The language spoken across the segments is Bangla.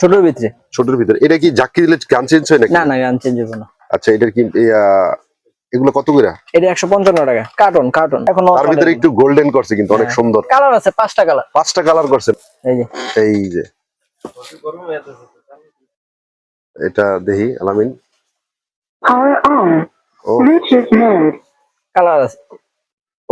ছোটর ভিতরে। ছোটর ভিতরে। এটা কি জাক্কি দিলে গান চেঞ্জ হয় নাকি? না না গান চেঞ্জ হবে না। আচ্ছা এটার কি এগুলো কত করে? এটা একশো পঞ্চান্ন টাকা। কার্টন কার্টন এখন তার ভিতরে একটু গোল্ডেন করছে কিন্তু অনেক সুন্দর। কালার আছে পাঁচটা কালার পাঁচটা কালার করছে। এই যে। এই যে। এটা দেখি আলামিন. ও। Bluetooth কালার আছে।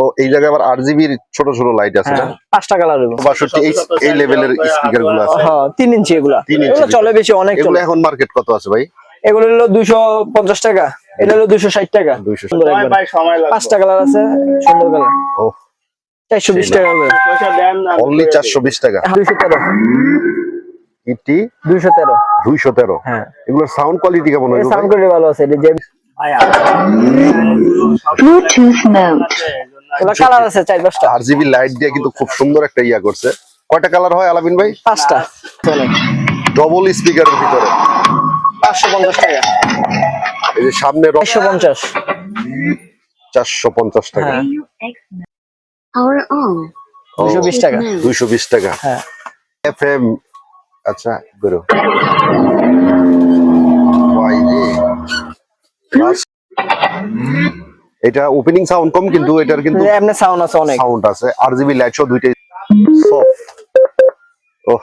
ও এই জায়গায় আবার আর জিবির ছোট ছোট লাইট আছে না? হ্যাঁ পাঁচটা কালার হবে বাষট্টি এই এই লেভেলের স্পিকারগুলো আছে। হ্যাঁ তিন ইঞ্চি এগুলা। এগুলো চলে বেশি অনেক চলে। এখন মার্কেট কত আছে ভাই? এগুলো হলো দুইশো পঞ্চাশ টাকা। এটা হলো দুইশো ষাট টাকা। 260 সুন্দর একবার। পাঁচটা কালার আছে সুন্দর কালার ও চারশো বিশ টাকা হবে। অনলি চারশো বিশ টাকা। দুইশো তেরো। ইটি দুইশো তেরো। দুইশো তেরো। হ্যাঁ। এগুলোর সাউন্ড কোয়ালিটি কেমন হয় সাউন্ড কোয়ালিটি ভালো আছে এটা যে Bluetooth mode. কালার আছে চার পাঁচটা আর জিবি লাইট দিয়ে কিন্তু খুব সুন্দর একটা ইয়া করছে। কয়টা কালার হয় আলামিন ভাই? পাঁচটা। চলে। ডবল স্পিকারের ভিতরে। পাঁচশো পঞ্চাশ টাকা। এই যে সামনে চারশো পঞ্চাশ। চারশো পঞ্চাশ টাকা। হ্যাঁ. দুশো বিশ টাকা। দুইশো বিশ টাকা। হ্যাঁ। এফ এম আচ্ছা বেরো। ভাই রে। এটা ওপেনিং সাউন্ড কম কিন্তু এটার কিন্তু এমনি সাউন্ড আছে অনেক। সাউন্ড আছে। আর জিবি লাইট সহ দুইটাই soft। ওহ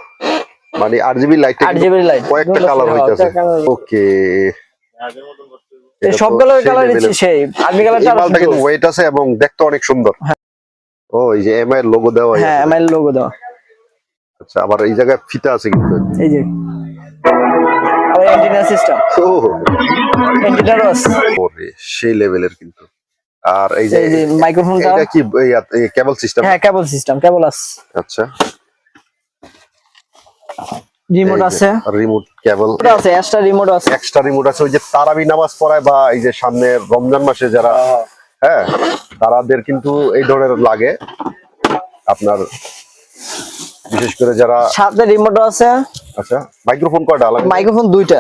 মানে আর জিবি লাইট আট জিবি লাইট কয়েকটা কালার হইতাছে। ওকে। সব কালার কালার সেই আর্মি কালারটা এই মালটা কিন্তু ওয়েট আছে এবং দেখতে অনেক সুন্দর। ও এই যে এমআই এর লোগো দেওয়া হ্যাঁ আছে। এমআইএল লোগো দাও আচ্ছা আবার এই জায়গায় ফিতা আছে কিন্তু। এই যে। আবার এন্টিনা সিস্টেম ও এন্টিনারও আছে ওরে সেই লেভেলের কিন্তু। আর এই যে এই যে মাইক্রোফোনটা এটা কি কেবল সিস্টেম হ্যাঁ কেবল সিস্টেম কেবল আছে। আচ্ছা। রিমোট আছে। রিমোট কেবল আছে এক্সট্রা রিমোট আছে। এক্সট্রা রিমোট আছে ওই যে তারাবি নামাজ পড়ায় বা এই যে সামনে রমজান মাসে যারা হ্যাঁ তারাদের কিন্তু এই ধরনের লাগে। আপনার বিশেষ করে যারা সাথে রিমোটও আছে। আচ্ছা মাইক্রোফোন কয়টা? মাইক্রোফোন দুইটা।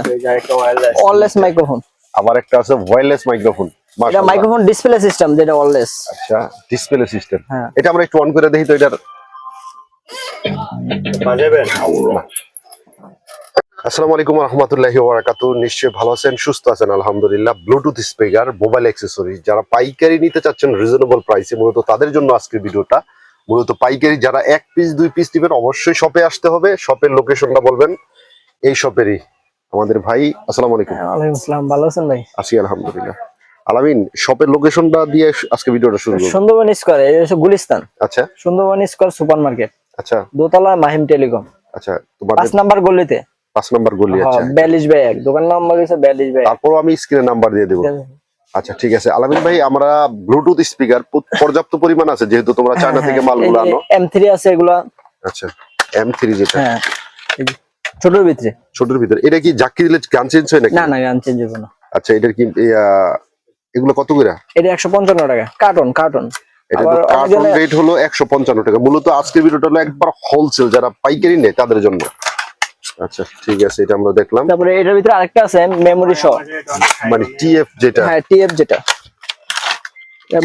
ওয়্যারলেস মাইক্রোফোন আবার একটা আছে ভয়েসলেস মাইক্রোফোন এটা মাইক্রোফোন ডিসপ্লে সিস্টেম যেটা ওয়্যারলেস আচ্ছা ডিসপ্লে সিস্টেম হ্যাঁ। এটা আমরা একটু অন করে দেখি তো এটার। আসসালামু আলাইকুম রহমতুল্লাহি ওবারাকাতু নিশ্চয়ই ভালো আছেন সুস্থ আছেন আলহামদুলিল্লাহ। ব্লুটুথ স্পিকার মোবাইল অ্যাক্সেসরি যারা পাইকারি নিতে চাচ্ছেন রিজনেবল প্রাইসে মূলত তাদের জন্য আজকের ভিডিওটা। মূলত পাইকারি যারা এক পিস দুই পিস দিবেন অবশ্যই শপে আসতে হবে। শপের লোকেশনটা বলবেন। এই শপেরই আমাদের ভাই। আসসালামু আলাইকুম। ওয়ালাইকুম আসসালাম। ভালো আছেন ভাই? আছি আলহামদুলিল্লাহ। আলামিন শপের লোকেশনটা দিয়ে আজকে ভিডিওটা শুরু করব। সুন্দরবন স্কোয়ার গুলিস্তান। আচ্ছা। সুন্দরবন স্কোয়ার সুপার মার্কেট আচ্ছা। দোতলা মাহিম টেলিকম আচ্ছা তোমাদের পাঁচ নাম্বার গলিতে। পাঁচ নাম্বার গলি হ্যাঁ আছে বিয়াল্লিশ বাই এক। দোকান নাম্বার হচ্ছে বিয়াল্লিশ বাই এক। তারপরও আমি স্ক্রিনে নাম্বার দিয়ে দেবো। আচ্ছা ঠিক আছে। আলামিন ভাই আমরা ব্লুটুথ স্পিকার পর্যাপ্ত পরিমাণ আছে যেহেতু তোমরা চায়না থেকে মালগুলো আনো। এম থ্রি আছে এগুলা। আচ্ছা এম থ্রি যেটা। হ্যাঁ ছোটর ভিতরে। ছোটর ভিতরে। এটা কি জাক্কি দিলে গান চেঞ্জ হয় নাকি? না না গান চেঞ্জ হবে না। আচ্ছা এটার কি এগুলো কত করে? এটা একশো পঞ্চান্ন টাকা। কার্টন কার্টন এটা আবার কার্টন রেট হলো একশো পঞ্চান্ন টাকা। মূলত আজকের ভিডিওটা হলো একবার হোলসেল যারা পাইকারি নেয় তাদের জন্য। আচ্ছা ঠিক আছে এটা আমরা দেখলাম। তারপরে এটার ভিতরে আরেকটা আছে মেমোরি সহ মানে টিএফ যেটা। হ্যাঁ টিএফ যেটা।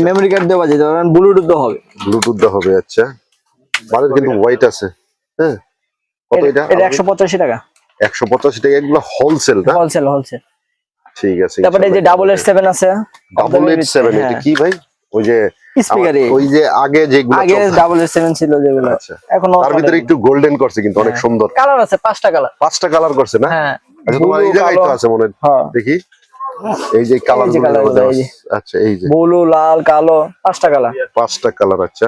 মেমোরি কার্ড দেওয়া যেতে পারে ব্লুটুথ হবে। ব্লুটুথ হবে আচ্ছা। কিন্তু আছে। হ্যাঁ কত এটা এটা? একশো পঁচাশি টাকা। টাকা এগুলো হোলসেল না হোলসেল হোলসেল ঠিক আছে তারপরে এই যে ডাবল এইট সেভেন আছে ডাবল এইট সেভেন এটা কি ভাই? ওই যে স্পিকারে ওই যে আগে যেগুলো আগে ডাবল এইট সেভেন ছিল যেগুলো আচ্ছা। এখন তার ভিতরে একটু গোল্ডেন করছে কিন্তু অনেক সুন্দর। কালার আছে পাঁচটা কালার পাঁচটা কালার করছে না? হ্যাঁ। আচ্ছা তোমার এই জায়গায় তো আছে মনে হ্যাঁ। দেখি। এই যে কালার। আচ্ছা এই যে। ব্লু লাল কালো পাঁচটা কালার পাঁচটা কালার আচ্ছা।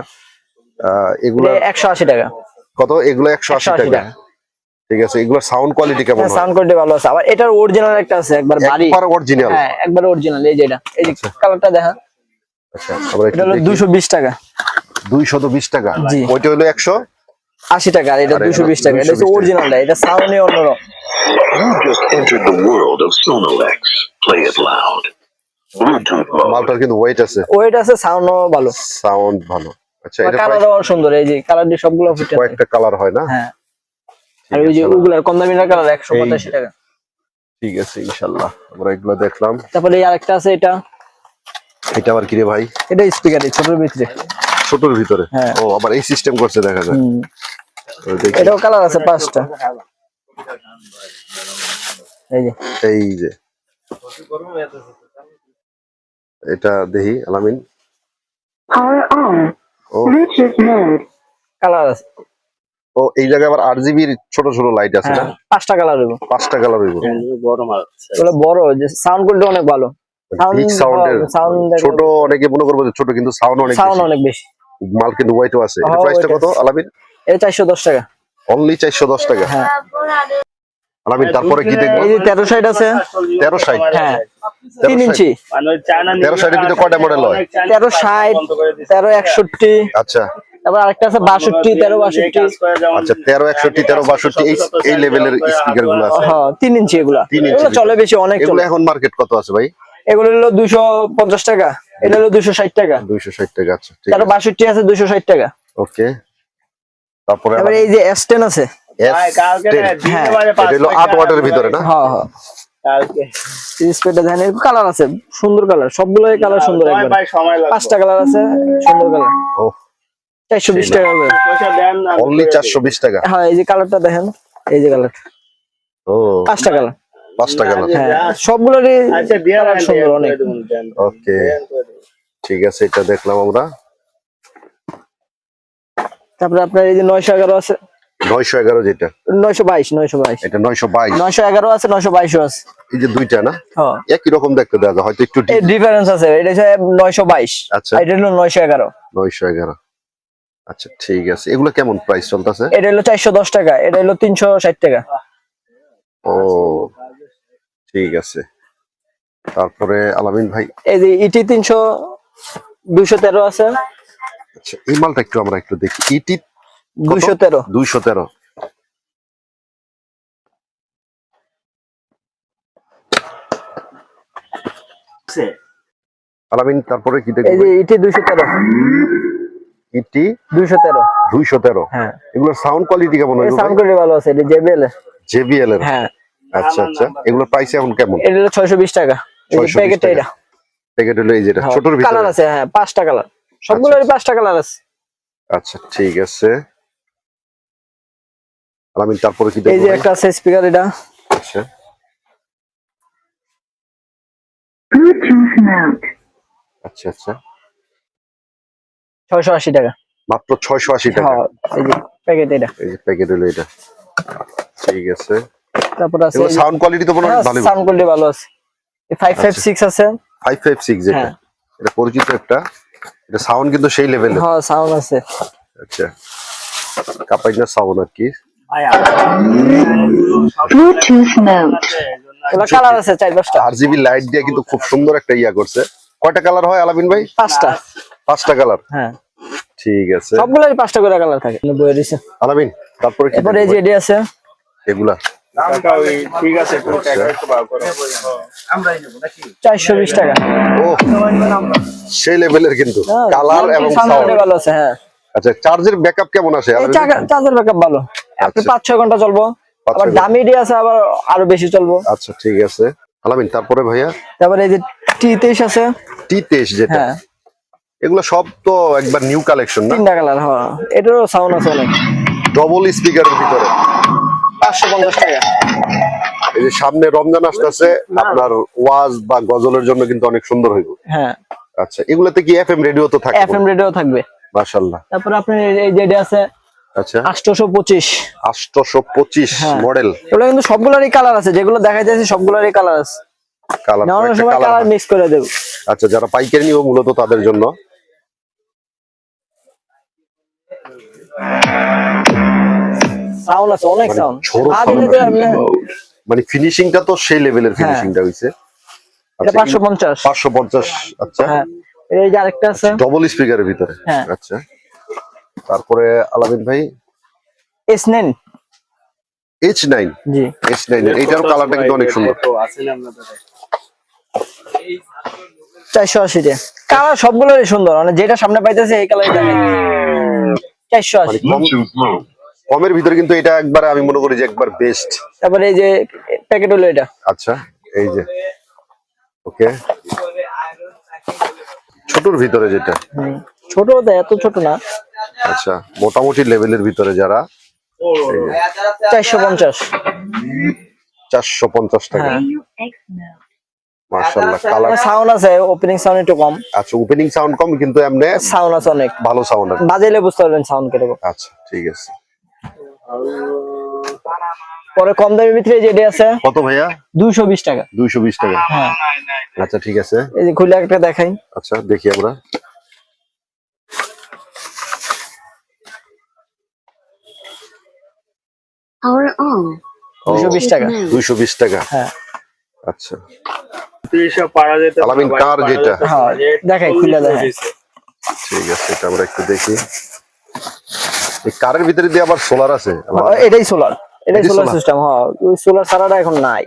এগুলা একশো আশি টাকা। কত? এগুলো একশো আশি 180 টাকা। টাকা। ঠিক আছে এগুলোর সাউন্ড কোয়ালিটি কেমন হয় সাউন্ড কোয়ালিটি ভালো আছে। আবার এটার অরিজিনাল একটা আছে একবার বাড়ি। একবার অরিজিনাল হ্যাঁ একবার অরিজিনাল এই যে এটা। এই যে কালারটা দেখা। আচ্ছা আমরা এটা হলো দুশো বিশ টাকা। দুইশত বিশ টাকা? ওইটা হলো একশো? আশি টাকা আর এটা আর এটা দুশো বিশ টাকা। এটা হচ্ছে 220 টাকা। অরিজিনালটা এটা সাউন্ডই অন্যরকম। Entered the world of Sonolex. Play it loud. Bluetooth mode. মালটার কিন্তু ওয়েট আছে। ওয়েট আছে সাউন্ডও ভালো। সাউন্ড ভালো। আচ্ছা এটা কালারও সুন্দর এই যে কালার দিয়ে সবগুলো ফুটে আছে। কয়েকটা কালার হয় না? হ্যাঁ। আর ওই যে ওগুলার কম দামি কালার একশো এই পঁচাশি টাকা। ঠিক আছে ইনশাল্লাহ। আমরা এগুলো দেখলাম। তারপরে এই আরেকটা আছে এটা। এটা আবার কিরে ভাই? এটা স্পিকার ছোটোর ভিতরে। ছোটর ভিতরে? হ্যাঁ। ও আবার এই সিস্টেম করছে দেখা যায়। এটাও কালার আছে পাঁচটা। এই যে। এই যে। এটা দেখি আলামিন। কালার আছে। ও এই জায়গায় আবার আর জিবির ছোট ছোট লাইট আছে না? হ্যাঁ পাঁচটা কালার হইব। পাঁচটা কালার হইব। ওগুলো বড় যে সাউন্ড কোয়ালিটি অনেক ভালো। সাউন্ডের ছোট অনেকে মনে করব যে ছোট কিন্তু সাউন্ড অনেক সাউন্ড বেশি। অনেক বেশি। মাল কিন্তু হোয়াইটও আছে। হ্যাঁ, প্রাইসটা কত আছে। আলামিন? চারশো দশ টাকা। অনলি চারশো দশ টাকা? হ্যাঁ। আলামিন তারপরে কি দেখব? এই যে তেরো সাইড আছে। তেরো ষাট। হ্যাঁ। তেরো তিন ষাট। ইঞ্চি। তেরো ষাটের ভিতরে কয়টা মডেল হয়? তেরো ষাট তেরো একষট্টি। আচ্ছা। তারপর আরেকটা আছে বাষট্টি তেরো বাষট্টি। আচ্ছা তেরো একষট্টি তেরো বাষট্টি এই লেভেলের স্পিকারগুলো আছে। হ্যাঁ তিন ইঞ্চি এগুলা। এগুলো চলে বেশি অনেক চলে। এখন মার্কেট কত আছে ভাই? এগুলো হলো দুশো পঞ্চাশ টাকা। এটা হলো দুশো ষাট টাকা। দুইশো ষাট টাকা আচ্ছা ঠিক তেরো আছে। বাষট্টি আছে দুশো ষাট টাকা। ওকে। তারপরে এই যে এস টেন আছে। হ্যাঁ। এটা আট ওয়াটের ভিতরে না? হ্যাঁ হ্যাঁ। কালার আছে সুন্দর কালার সবগুলোই কালার সুন্দর পাঁচটা কালার আছে সুন্দর কালার চারশো বিশ টাকা করে। অনলি চারশো বিশ টাকা? হ্যাঁ এই যে কালারটা দেখেন এই যে কালার। ও। পাঁচটা কালার। পাঁচটা কালার। হ্যাঁ সবগুলোরই কালার সুন্দর অনেক। ওকে। ঠিক আছে এটা দেখলাম আমরা। তারপরে আপনার এই যে নয়শো এগারো আছে। নয়শো এগারো যেটা। নয়শো বাইশ নয়শো বাইশ। এটা নয়শো বাইশ। নয়শো এগারো আছে নয়শো বাইশও আছে। এই যে দুইটা না? হ্যাঁ। একই রকম দেখতে দেওয়া যায় হয়তো একটু ডিফারেন্স আছে এটা নয়শো বাইশ। আচ্ছা। এটা হলো নয়শো এগারো। নয়শো এগারো। আচ্ছা ঠিক আছে। এগুলো কেমন প্রাইস চলতেছে? এটা হলো চারশো দশ টাকা এটা হলো তিনশো ষাট টাকা। ও ঠিক আছে। তারপরে আলামিন ভাই? এই যে ইটি তিনশো দুইশো তেরো আছে। আচ্ছা এই মালটা একটু আমরা একটু দেখি। ইটি দুইশো তেরো। দুইশো তেরো। আলামিন তারপরে কি এই দেখব যে ইটি দুইশো তেরো। ইটি দুইশো তেরো। দুইশো তেরো। হ্যাঁ। এগুলোর সাউন্ড কোয়ালিটি কেমন সাউন্ড কোয়ালিটি ভালো আছে এটা জেবিএল জেবিএল এর। হ্যাঁ। আচ্ছা আচ্ছা। এগুলোর প্রাইস এখন কেমন? এটা হলো ছয়শো বিশ টাকা। 620 প্যাকেট এটা। প্যাকেট হলো এই যেটা ছোটর কালার ভিতরে আছে হ্যাঁ পাঁচটা কালার সবগুলোরই পাঁচটা কালার আছে। আচ্ছা ঠিক আছে। আলামিন তারপরে কি এই যে একটা আছে স্পিকার এটা। আচ্ছা. আচ্ছা আচ্ছা। ছয়শো আশি টাকা। মাত্র ছয়শো আশি টাকা। হ্যাঁ এই যে প্যাকেট এটা। এই যে প্যাকেট হলো এটা। ঠিক আছে। তারপর আছে সাউন্ড কোয়ালিটি তো মনে হয় ভালোই। সাউন্ড কোয়ালিটি ভালো আছে। ফাইভ ফাইভ সিক্স আছে। ফাইভ ফাইভ সিক্স যেটা। হ্যাঁ। এটা পরিচিত একটা। এটা সাউন্ড কিন্তু সেই লেভেলের হ্যাঁ সাউন্ড আছে। আচ্ছা। কাপাইনা সাউন্ড আর কি। Bluetooth mode. ওগুলো কালার আছে চার পাঁচটা। আর জিবি লাইট দিয়ে কিন্তু খুব সুন্দর একটা ইয়া করছে। কয়টা কালার হয় আলামিন ভাই? পাঁচটা। পাঁচটা কালার? হ্যাঁ। ঠিক আছে। সবগুলোরই পাঁচটা করে কালার থাকে। বইয়ে দিছে। আলামিন তারপরে কি এরপরে এই যে এডি আছে? এগুলা। চারশো বিশ টাকা। ও সেই লেভেলের কিন্তু। হ্যাঁ, কালার এবং sound সাউন্ড quality ভালো আছে হ্যাঁ। আচ্ছা চার্জের ব্যাকআপ কেমন আসে এই চার্জার ব্যাকআপ ভালো। আপনি আচ্ছা। পাঁচ ছয় ঘণ্টা চলবো। আবার দামি ডি আছে আবার আরও বেশি চলবো। আচ্ছা ঠিক আছে। আলামিন তারপরে ভাইয়া? তারপরে এই যে টি তেইশ আছে। টি তেইশ যেটা। হ্যাঁ। এগুলো সব তো একবার নিউ কালেকশন না? তিনটা কালার হ্যাঁ। এটারও সাউন্ড আছে অনেক। ডবল স্পিকারের ভিতরে। পাঁচশো পঞ্চাশ টাকা। এই যে সামনে রমজান আসতেছে আপনার ওয়াজ বা গজলের জন্য কিন্তু অনেক সুন্দর হইব। হ্যাঁ। আচ্ছা এগুলোতে কি এফএম রেডিও তো থাকে এফ এম রেডিও থাকবে। মাশাআল্লাহ। তারপরে আপনার এই যে এটা আছে আচ্ছা। আটশোশো পঁচিশ আটশোশো পঁচিশ হ্যাঁ। মডেল এগুলো কিন্তু সবগুলোরই কালার আছে যেগুলো দেখা যাচ্ছে সবগুলোরই কালার আছে। কালার সময় কালার কালার মিক্স করে দেবো। আচ্ছা যারা পাইকারি নিব মূলত তাদের জন্য। সাউন্ড আছে অনেক মানে সাউন্ড মানে ফিনিশিংটা তো সেই লেভেলের হ্যাঁ। ফিনিশিংটা হইছে। এটা পাঁচশো পঞ্চাশ। পাঁচশো পঞ্চাশ আচ্ছা। হ্যাঁ। এই যে আরেকটা আছে। ডবল স্পিকারের ভিতরে। হ্যাঁ। আচ্ছা। তারপরে আলামিন ভাই? এস নেন H nine G. H nine এইটার কালারটা কিন্তু অনেক সুন্দর। চারশো আশি টাকা কালার সবগুলোরই সুন্দর। মানে যেটা সামনে পাইতেছে এই কালার চারশো মানে আশি কম কমের ভিতরে কিন্তু এটা একবার আমি মনে করি যে একবার বেস্ট তারপরে এই যে প্যাকেট হলো এটা। আচ্ছা এই যে। ওকে ছোটর ভিতরে যেটা। ছোট তো এত ছোট না। আচ্ছা মোটামুটি লেভেলের ভিতরে যারা চারশো পঞ্চাশ। চারশো পঞ্চাশ টাকা। Mode. মার্শাল্লাহ কালার সাউন্ড আছে ওপেনিং সাউন্ড একটু কম। আচ্ছা ওপেনিং সাউন্ড কম কিন্তু এমনি সাউন্ড আছে অনেক। ভালো সাউন্ড আছে। বাজাইলে বুঝতে পারবেন সাউন্ড কীরকম আচ্ছা ঠিক আছে। পরে কম দামের ভিতরে যেটা আছে। কত ভাইয়া? দুইশো বিশ টাকা। দুইশো বিশ টাকা। হ্যাঁ। আচ্ছা ঠিক আছে। এই যে খুলে একটা দেখাই। আচ্ছা দেখি আমরা। Power on. দুইশো বিশ টাকা। দুইশো বিশ টাকা। হ্যাঁ। আচ্ছা। তিরিশে পারা যেতে আলামিন কার যেটা? যেতে হ্যাঁ, পারে। দেখাই, খুলে দেখাই। ঠিক আছে এটা আমরা একটু দেখি। এই কারের ভিতরে দিয়ে আবার সোলার আছে? হ্যাঁ, এটাই সোলার এটাই সোলার সিস্টেম হ্যাঁ ওই সোলার ছাড়াটা এখন নাই।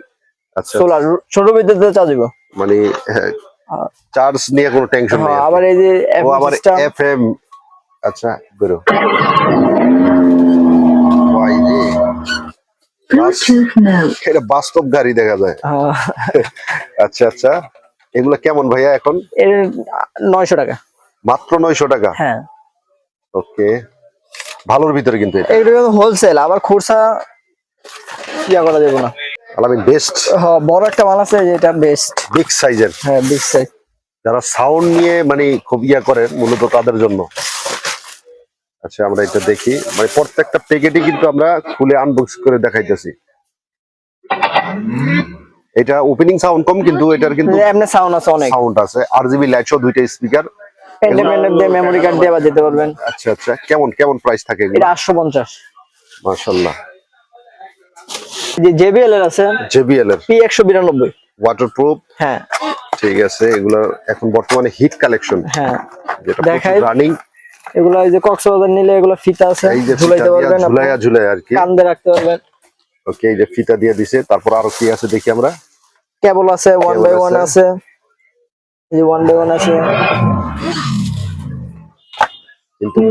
আচ্ছা। সোলার ছোট বিদ্যুৎ চার্জ দিব মানে চার্জ নিয়ে কোনো টেনশন নেই হ্যাঁ আবার এই যে আবার সিস্টেম এফ এম আচ্ছা বেরো। এটা বাস্তব গাড়ি দেখা যায়। আচ্ছা আচ্ছা। এগুলা কেমন ভাইয়া এখন? নয়শো টাকা। মাত্র নয়শো টাকা? হ্যাঁ। ওকে। ভালোর ভিতরে কিন্তু এটা। হোলসেল আবার খুরসা ইয়া করা যাবে না। আলামিন বেস্ট হ্যাঁ বড় একটা মাল আছে যেটা বেস্ট বিগ সাইজের হ্যাঁ বিগ সাইজ যারা সাউন্ড নিয়ে মানে খুব ইয়া করেন মূলত তাদের জন্য। আচ্ছা আমরা এটা দেখি। মানে প্রত্যেকটা প্যাকেটই কিন্তু আমরা খুলে আনবক্স করে দেখাইতেছি। এটা ওপেনিং সাউন্ড কম কিন্তু এটার কিন্তু এমনি সাউন্ড আছে অনেক। সাউন্ড আছে। আর জিবি লাইট সহ দুইটা স্পিকার ইন্ডিপেন্ডেন্ট দিয়ে মেমরি কার্ড দিয়ে যেতে পারবেন। আচ্ছা আচ্ছা। কেমন কেমন প্রাইস থাকে এগুলো? এটা আটশো পঞ্চাশ। মাশাআল্লাহ। যে জেবিএল এর আছে জেবিএল এর? পি একশো বিরানব্বই। ওয়াটারপ্রুফ হ্যাঁ। ঠিক আছে এগুলো এখন বর্তমানে হিট কালেকশন হ্যাঁ। যেটা। রানিং এগুলো এই যে কক্সবাজার নিলে এগুলো ফিতা আছে এই যে ঝুলাইতে পারবেন ঝুলাইয়া ঝুলাইয়া আর কি। কান্দে রাখতে পারবেন। ওকে এই যে ফিতা দিয়ে দিছে তারপর আরও কি আছে দেখি আমরা? কেবল আছে ওয়ান বাই ওয়ান আছে। এই যে ওয়ান বাই ওয়ান আছে। কিন্তু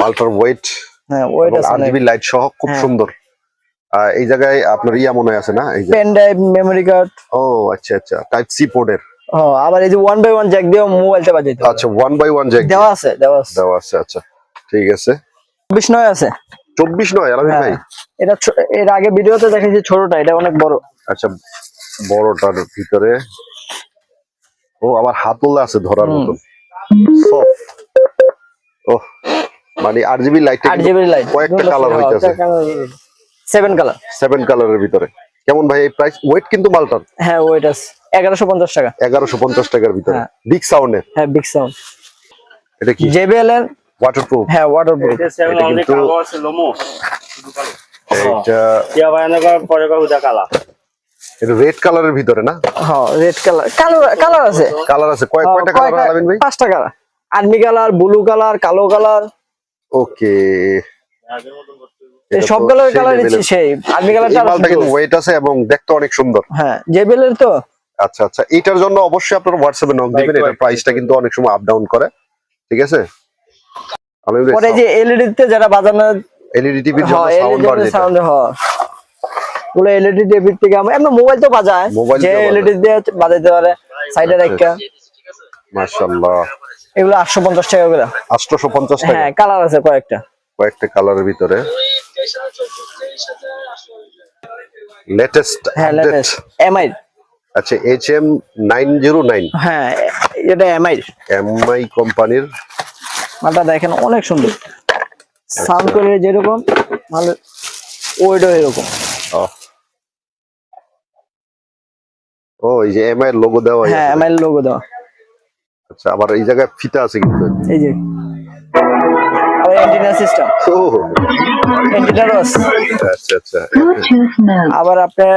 মালটার ওয়েট হ্যাঁ ওয়েট আছে আরজিবি লাইট সহ খুব হ্যাঁ। সুন্দর। এই জায়গায় আপনার ইয়া মনে হয় আছে না? এই যে পেন ড্রাইভ মেমোরি কার্ড ও আচ্ছা আচ্ছা। টাইপ সি পোর্টের আবার এই যে ওয়ান বাই ওয়ান জ্যাক দিয়ে মোবাইলটা বাজাইতে পারবেন। আচ্ছা ওয়ান বাই ওয়ান জ্যাক দেওয়া আছে দেওয়া আছে। দেওয়া আছে আচ্ছা ঠিক আছে। চব্বিশ নয় আছে। চব্বিশ নয় আলামিন হ্যাঁ। ভাই এটা এর আগে ভিডিওতে দেখেছি ছোটটা এটা অনেক বড়। আচ্ছা বড়টার ভিতরে। ও আবার হাতল আছে ধরার। মতন। Soft। ওহ মানে আর জিবি লাইট আট জিবি লাইট কয়েকটা কালার হইতেছে। সেভেন কালার সেভেন কালারের ভিতরে। কেমন ভাই এই প্রাইস ওয়েট কিন্তু মালটার। হ্যাঁ ওয়েট আছে। এগারোশো পঞ্চাশ টাকা। এগারোশো পঞ্চাশ টাকার ভিতরে। হ্যাঁ। বিগ সাউন্ডের হ্যাঁ বিগ সাউন্ড এটা কি? জেবিএল এর? ওয়াটারপ্রুফ হ্যাঁ ওয়াটার প্রুফ এটা সেভেন এটা অনেক কিন্তু- কালো আছে লোমো। এটা ইয়া বায়ানো করার পরে কালা এটা রেড কালারের ভিতরে না? হ্যাঁ রেড কালার কালো কালার আছে। কালার আছে। কয় হ্যাঁ, কয়টা কালার কয়টা- আলামিন ভাই? পাঁচটা colour army colour blue colour কালো কালার ওকে এই সব কালার কালার সেই আর্মি কালারটা মালটা কিন্তু ওয়েট আছে এবং দেখতে অনেক সুন্দর। হ্যাঁ জেবিএল এর তো? আচ্ছা আচ্ছা এটার জন্য অবশ্যই আপনার হোয়াটসঅ্যাপে নক দিবেন এটার প্রাইসটা কিন্তু অনেক সময় আপ ডাউন করে ঠিক আছে? পরে যে এলইডি তে যারা বাজানো এলইডি টিভির জন্য হ্যাঁ সাউন্ড বার যেটা। সাউন্ড হয়। গুলো এলইডি টিভির থেকে আমরা এমনি মোবাইল তো বাজায়। মোবাইল যে এলইডি দিয়ে বাজাইতে পারে সাইডে রাখা মাশাআল্লাহ। এগুলো আটশো পঞ্চাশ টাকা করে। 850 টাকা। হ্যাঁ কালার আছে কয়েকটা। কয়েকটা কালারের ভিতরে। লেটেস্ট হ্যাঁ লেটেস্ট এমআই আচ্ছা H M nine zero nine হ্যাঁ এটা এমআই এমআই কোম্পানির মালটা দেখেন অনেক সুন্দর। সাউন্ড করে যেরকম মানে ওইটাও এরকম। ও এই যে এমআই এর লোগো দেওয়া হ্যাঁ এমআই লোগো দেওয়া। আচ্ছা আবার এই জায়গায় ফিতা আছে কিন্তু। এই যে। আবার অ্যান্টিনা সিস্টেম আচ্ছা আচ্ছা আবার আপনার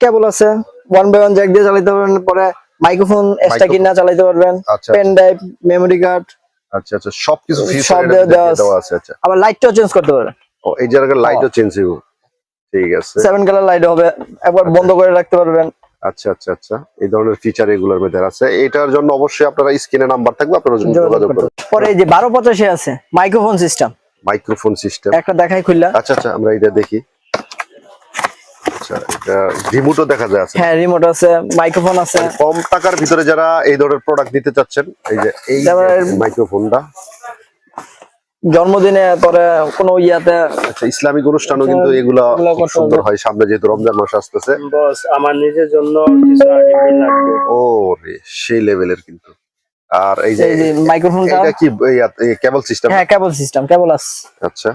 কেবল আছে ওয়ান বাই ওয়ান জ্যাক দিয়ে চালাতে পারবেন পরে মাইক্রোফোন এক্সট্রা। কিনা চালাতে পারবেন আচ্ছা পেন ড্রাইভ মেমোরি কার্ড আচ্ছা আচ্ছা সবকিছু সব দেওয়া- আছে। দেওয়া আছে আচ্ছা। আবার লাইটটাও চেঞ্জ করতে পারবেন। ও এই জায়গায় লাইটও চেঞ্জ হইব। ঠিক আছে। সেভেন কালার লাইট হবে একবার বন্ধ করে রাখতে পারবেন। আচ্ছা আচ্ছা আচ্ছা। এই ধরনের ফিচার এগুলোর মধ্যে আছে। এটার জন্য অবশ্যই আপনারা স্ক্রিনে নাম্বার থাকবে আপনারা যোগাযোগ পারবেন। পরে এই যে বারো পঁচাশি আছে মাইক্রোফোন সিস্টেম মাইক্রোফোন সিস্টেম একটা দেখাই খুললা। আচ্ছা আচ্ছা আমরা এটা দেখি। আচ্ছা এটা রিমোটও দেখা যায় আছে। হ্যাঁ রিমোট আছে মাইক্রোফোন আছে। কম টাকার ভিতরে যারা এই ধরনের প্রোডাক্ট নিতে চাচ্ছেন এই যে এই মাইক্রোফোনটা জন্মদিনে পরে কোনো ইয়াতে আচ্ছা ইসলামিক অনুষ্ঠানও কিন্তু এগুলা সুন্দর হয়। সামনে যেহেতু রমজান মাস আসতেছে। বস আমার নিজের জন্য কিছু লাগবে। ও রে সেই লেভেলের কিন্তু। আর এই যে মাইক্রোফোনটা এটা কি কেবল সিস্টেম হ্যাঁ কেবল সিস্টেম কেবল আছে। আচ্ছা।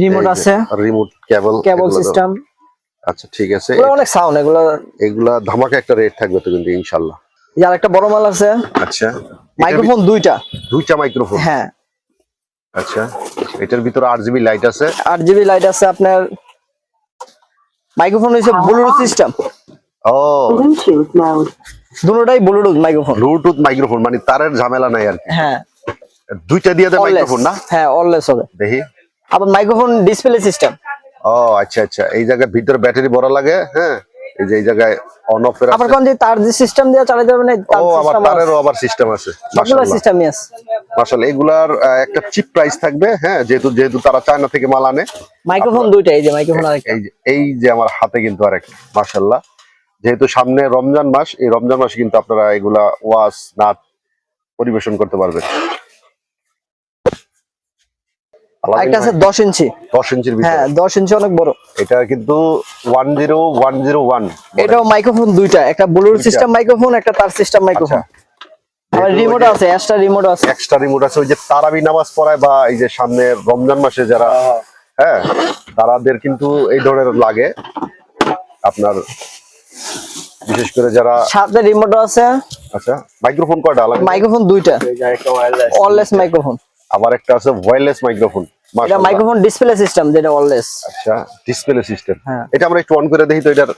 রিমোট আছে। রিমোট কেবল কেবল সিস্টেম আচ্ছা ঠিক আছে। এগুলো অনেক সাউন্ড এগুলো এগুলা ধামাকা একটা রেট থাকবে তো কিন্তু ইনশাল্লাহ। আর একটা বড় মাল আছে। আচ্ছা। মাইক্রোফোন দুইটা। দুইটা মাইক্রোফোন? হ্যাঁ। আচ্ছা। এটার ভিতরে আট জিবি লাইট আছে। আট জিবি লাইট আছে আপনার। মাইক্রোফোন হচ্ছে ব্লুটুথ সিস্টেম ও। দুটোটাই ব্লুটুথ মাইক্রোফোন। ব্লুটুথ মাইক্রোফোন মানে তারের ঝামেলা নাই আর কি। হ্যাঁ। দুইটা দিয়ে দেয় মাইক্রোফোন না? হ্যাঁ অললেস হবে। দেখি। আবার মাইক্রোফোন ডিসপ্লে সিস্টেম ও আচ্ছা আচ্ছা। এই জায়গায় ভিতরে ব্যাটারি বড় লাগে হ্যাঁ। এই যে এই জায়গায় অন অফ এর আবার কোন যে তার যে সিস্টেম দিয়ে চালাতে হবে না তার ও আবার তারেরও আবার সিস্টেম আছে। সবগুলো মাশাআল্লাহ। সিস্টেমই আছে। মাশাআল্লাহ এগুলার একটা চিপ প্রাইস থাকবে হ্যাঁ যেহেতু যেহেতু তারা চায়না থেকে মাল আনে। মাইক্রোফোন দুইটা এই যে মাইক্রোফোন আরেকটা। এই যে এই যে আমার হাতে কিন্তু আরেক মাশাআল্লাহ। যেহেতু সামনে রমজান মাস এই রমজান মাসে কিন্তু আপনারা এগুলা ওয়াজ নাচ পরিবেশন করতে পারবেন। একটা আছে ভাই, দশ ইঞ্চি। দশ ইঞ্চির হ্যাঁ ভিতরে দশ ইঞ্চি অনেক বড়। এটা কিন্তু one zero one zero one এটাও মাইক্রোফোন দুইটা একটা ব্লুটুথ সিস্টেম মাইক্রোফোন একটা তার সিস্টেম মাইক্রোফোন যেহেতু রিমোট আছে এক্সট্রা রিমোট আছে। এক্সট্রা রিমোট আছে ওই যে তারাবি নামাজ পড়ায় বা এই যে সামনে রমজান মাসে যারা হ্যাঁ তারাদের কিন্তু এই ধরনের লাগে। আপনার বিশেষ করে যারা সাথে রিমোট আছে। আচ্ছা মাইক্রোফোন কয়টা? মাইক্রোফোন দুইটা। এই যে একটা ওয়্যারলেস মাইক্রোফোন আবার একটা আছে ভয়েসলেস মাইক্রোফোন এটা মাইক্রোফোন ডিসপ্লে সিস্টেম যেটা অললেস আচ্ছা ডিসপ্লে সিস্টেম হ্যাঁ। এটা আমরা একটু অন করে দেখি তো এটার।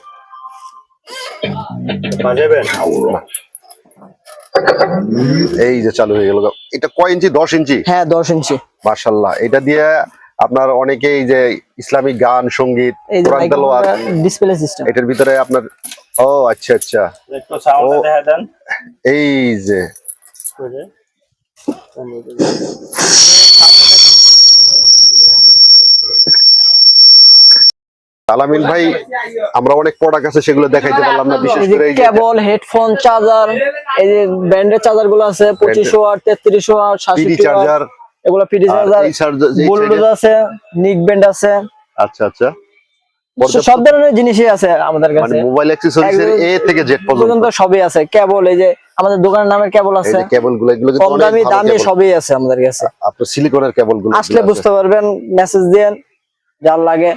বাজাবেন? এই যে চালু হয়ে গেল। এটা কয় ইঞ্চি? দশ ইঞ্চি? হ্যাঁ দশ ইঞ্চি। মার্শাল্লাহ এটা দিয়ে আপনার অনেকেই যে ইসলামিক গান সংগীত কোরআন তেলাওয়াত ডিসপ্লে সিস্টেম এটার ভিতরে আপনার ও আচ্ছা আচ্ছা। একটু সাউন্ড দেখা দেন। এই যে। আলামিন ভাই আমরা অনেক প্রোডাক্ট আছে সেগুলো দেখাইতে পারলাম না বিশেষ করে এই কেবল হেডফোন চার্জার এই যে ব্র্যান্ডের চার্জারগুলো আছে পঁচিশশো ওয়াট তেত্রিশশো ওয়াট পিডি সাতষট্টি ওয়াট চার্জার এগুলো পিডি চার্জার এই চার্জার এই ব্লুটুথ আছে নিক ব্যান্ড আছে। আচ্ছা আচ্ছা। সব ধরনের জিনিসই আছে আমাদের কাছে। মানে মোবাইল অ্যাক্সেসরিজ এর এ থেকে জেড পর্যন্ত। সবই আছে। কেবল এই যে আমাদের দোকানের নামের কেবল এই আছে যে কেবলগুলো এগুলো কিন্তু অনেক দামি দামি সবই আছে আমাদের কাছে। আপনার সিলিকনের কেবলগুলো আসলে বুঝতে পারবেন মেসেজ দেন যার লাগে।